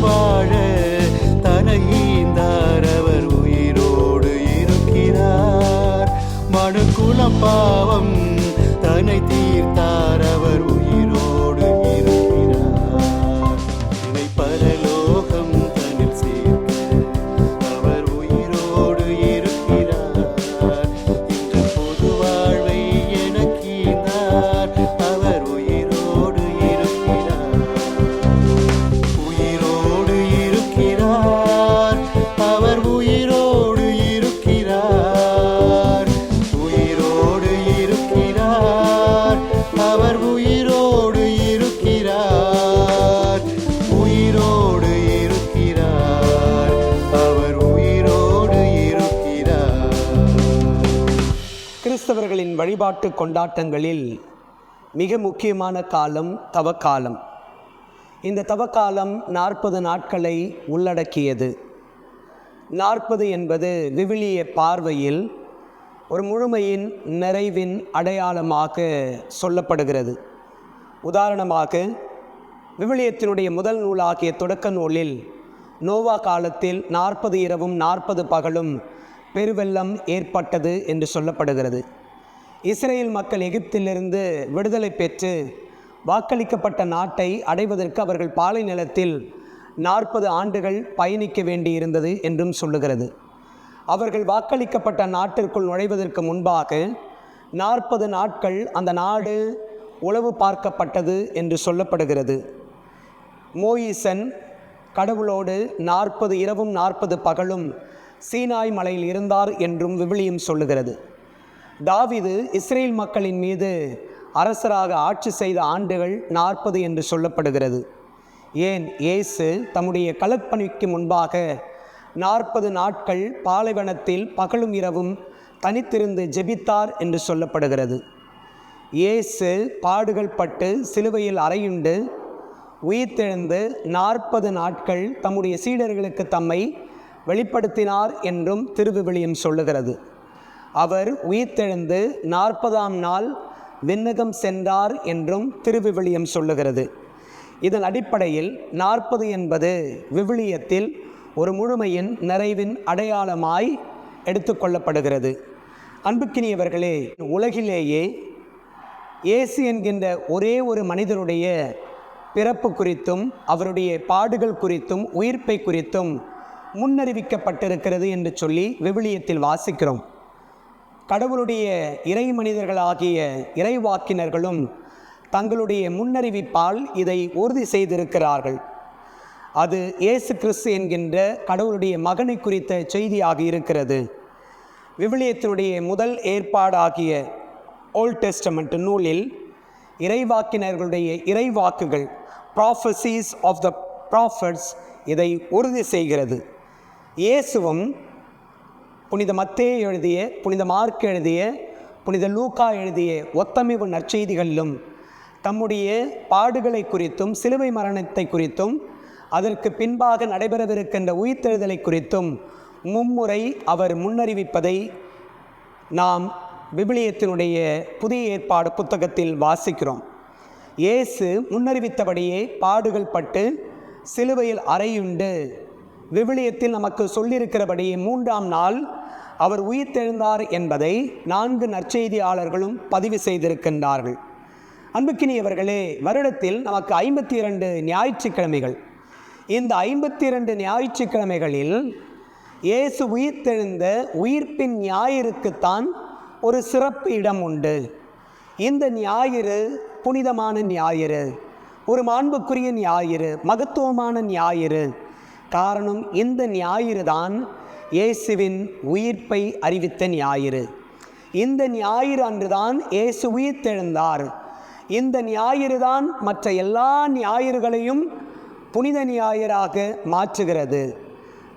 வாழ வழிபாட்டு கொண்டாட்டங்களில் மிக முக்கியமான காலம் தவக்காலம். இந்த தவக்காலம் நாற்பது நாட்களை உள்ளடக்கியது. நாற்பது என்பது விவிலிய பார்வையில் ஒரு முழுமையின் நிறைவின் அடையாளமாக சொல்லப்படுகிறது. உதாரணமாக விவிலியத்தினுடைய முதல் நூலாகிய தொடக்க நூலில் நோவா காலத்தில் நாற்பது இரவும் நாற்பது பகலும் பெருவெள்ளம் ஏற்பட்டது என்று சொல்லப்படுகிறது. இஸ்ரேல் மக்கள் எகிப்திலிருந்து விடுதலை பெற்று வாக்களிக்கப்பட்ட நாட்டை அடைவதற்கு அவர்கள் பாலை நிலத்தில் நாற்பது ஆண்டுகள் பயணிக்க வேண்டியிருந்தது என்றும் சொல்லுகிறது. அவர்கள் வாக்களிக்கப்பட்ட நாட்டிற்குள் நுழைவதற்கு முன்பாக நாற்பது நாட்கள் அந்த நாடு உளவு பார்க்கப்பட்டது என்று சொல்லப்படுகிறது. மோயிசன் கடவுளோடு நாற்பது இரவும் நாற்பது பகலும் சீனாய் மலையில் இருந்தார் என்றும் விவிலியம் சொல்லுகிறது. தாவிது இஸ்ரேல் மக்களின் மீது அரசராக ஆட்சி செய்த ஆண்டுகள் நாற்பது என்று சொல்லப்படுகிறது. ஏன்? இயேசு தம்முடைய களப்பணிக்கு முன்பாக நாற்பது நாட்கள் பாலைவனத்தில் பகலும் இரவும் தனித்திருந்து ஜெபித்தார் என்று சொல்லப்படுகிறது. இயேசு பாடுகள் பட்டு சிலுவையில் அறையுண்டு உயிர்த்தெழுந்து நாற்பது நாட்கள் தம்முடைய சீடர்களுக்கு தம்மை வெளிப்படுத்தினார் என்றும் திருவிவிலியம் சொல்லுகிறது. அவர் உயிர்த்தெழுந்து நாற்பதாம் நாள் விண்ணகம் சென்றார் என்றும் திருவிவிலியம் சொல்லுகிறது. இதன் அடிப்படையில் நாற்பது என்பது விவிலியத்தில் ஒரு முழுமையின் நிறைவின் அடையாளமாய் எடுத்துக்கொள்ளப்படுகிறது அன்புக்கினியவர்களே உலகிலேயே இயேசு என்கின்ற ஒரே ஒரு மனிதருடைய பிறப்பு குறித்தும் அவருடைய பாடுகள் குறித்தும் உயிர்ப்பை குறித்தும் முன்னறிவிக்கப்பட்டிருக்கிறது என்று சொல்லி விவிலியத்தில் வாசிக்கிறோம். கடவுளுடைய இறை மனிதர்களாகிய இறைவாக்கினர்களும் தங்களுடைய முன்னறிவிப்பால் இதை உறுதி செய்திருக்கிறார்கள். அது இயேசு கிறிஸ்து என்கின்ற கடவுளுடைய மகனை குறித்த செய்தியாக இருக்கிறது. விவிலியத்தினுடைய முதல் ஏற்பாடாகிய ஓல்ட் டெஸ்டமெண்ட் நூலில் இறைவாக்கினர்களுடைய இறைவாக்குகள் ப்ராஃபஸீஸ் ஆஃப் த ப்ராஃபட்ஸ் இதை உறுதி செய்கிறது. இயேசுவும் புனித மத்தே எழுதிய புனித மார்க் எழுதிய புனித லூக்கா எழுதிய ஒத்தமிவு நற்செய்திகளிலும் தம்முடைய பாடுகளை குறித்தும் சிலுவை மரணத்தை குறித்தும் அதற்கு பின்பாக நடைபெறவிருக்கின்ற உயிர்த்தெழுதலை குறித்தும் மும்முறை அவர் முன்னறிவிப்பதை நாம் விபிலியத்தினுடைய புதிய ஏற்பாடு புத்தகத்தில் வாசிக்கிறோம். இயேசு முன்னறிவித்தபடியே பாடுகள் பட்டு சிலுவையில் அறையுண்டு. விவிலியத்தில் நமக்கு சொல்லியிருக்கிறபடி மூன்றாம் நாள் அவர் உயிர்த்தெழுந்தார் என்பதை நான்கு நற்செய்தியாளர்களும் பதிவு செய்திருக்கின்றார்கள். அன்புக்கினியவர்களே வருடத்தில் நமக்கு ஐம்பத்தி இரண்டு ஞாயிற்றுக்கிழமைகள். இந்த ஐம்பத்தி இரண்டு ஞாயிற்றுக்கிழமைகளில் இயேசு உயிர்த்தெழுந்த உயிர்ப்பின் ஞாயிறுக்குத்தான் ஒரு சிறப்பு இடம் உண்டு. இந்த ஞாயிறு புனிதமான ஞாயிறு ஒரு மாண்புக்குரிய ஞாயிறு மகத்துவமான ஞாயிறு காரணம் இந்த ஞாயிறு தான் இயேசுவின் உயிர்ப்பை அறிவித்த ஞாயிறு. இந்த ஞாயிறு அன்றுதான் இயேசு உயிர்த்தெழுந்தார். இந்த ஞாயிறு தான் மற்ற எல்லா ஞாயிறுகளையும் புனித ஞாயிறாக மாற்றுகிறது.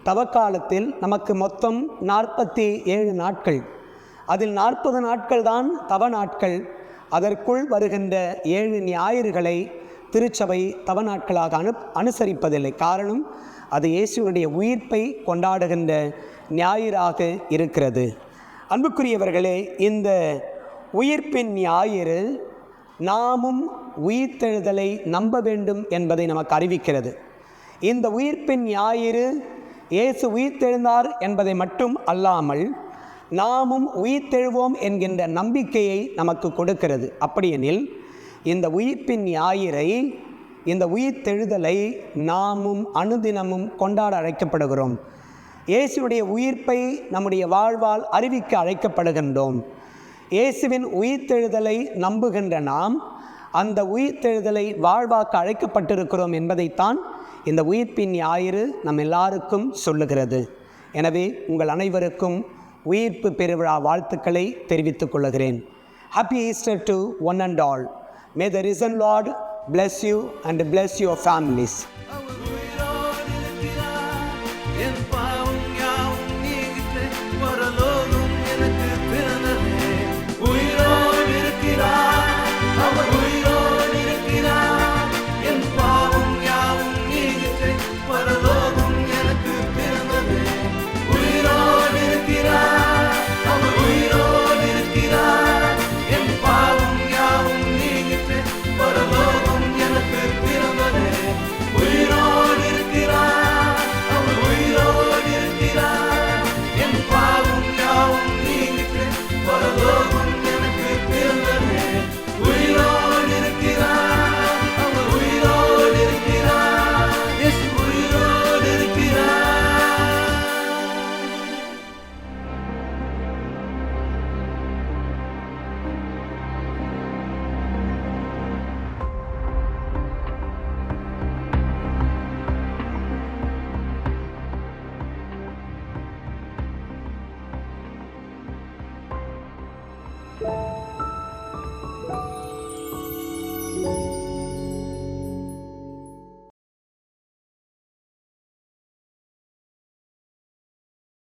தவக்காலத்தில் நமக்கு மொத்தம் நாற்பத்தி ஏழு நாட்கள். அதில் நாற்பது நாட்கள் தான் தவ நாட்கள். அதற்குள் வருகின்ற ஏழு ஞாயிறுகளை திருச்சபை தவ நாட்களாக அனு அனுசரிப்பதில்லை. காரணம் அது இயேசுவனுடைய உயிர்ப்பை கொண்டாடுகின்ற ஞாயிறாக இருக்கிறது. அன்புக்குரியவர்களே இந்த உயிர்ப்பின் ஞாயிறு நாமும் உயிர்த்தெழுதலை நம்ப வேண்டும் என்பதை நமக்கு அறிவிக்கிறது. இந்த உயிர்ப்பின் ஞாயிறு இயேசு உயிர்த்தெழுந்தார் என்பதை மட்டும் அல்லாமல் நாமும் உயிர்த்தெழுவோம் என்கின்ற நம்பிக்கையை நமக்கு கொடுக்கிறது. அப்படியெனில் இந்த உயிர்ப்பின் ஞாயிறை இந்த உயிர்த்தெழுதலை நாமும் அனுதினமும் கொண்டாட அழைக்கப்படுகிறோம். இயேசுடைய உயிர்ப்பை நம்முடைய வாழ்வால் அறிவிக்க அழைக்கப்படுகின்றோம். இயேசுவின் உயிர்த்தெழுதலை நம்புகின்ற நாம் அந்த உயிர்த்தெழுதலை வாழ்வாக்க அழைக்கப்பட்டிருக்கிறோம் என்பதைத்தான் இந்த உயிர்ப்பின் ஞாயிறு நம் எல்லாருக்கும் சொல்லுகிறது. எனவே உங்கள் அனைவருக்கும் உயிர்ப்பு பெருவிழா வாழ்த்துக்களை தெரிவித்துக் கொள்கிறேன். Happy Easter to one and all May the risen Lord bless you and bless your families.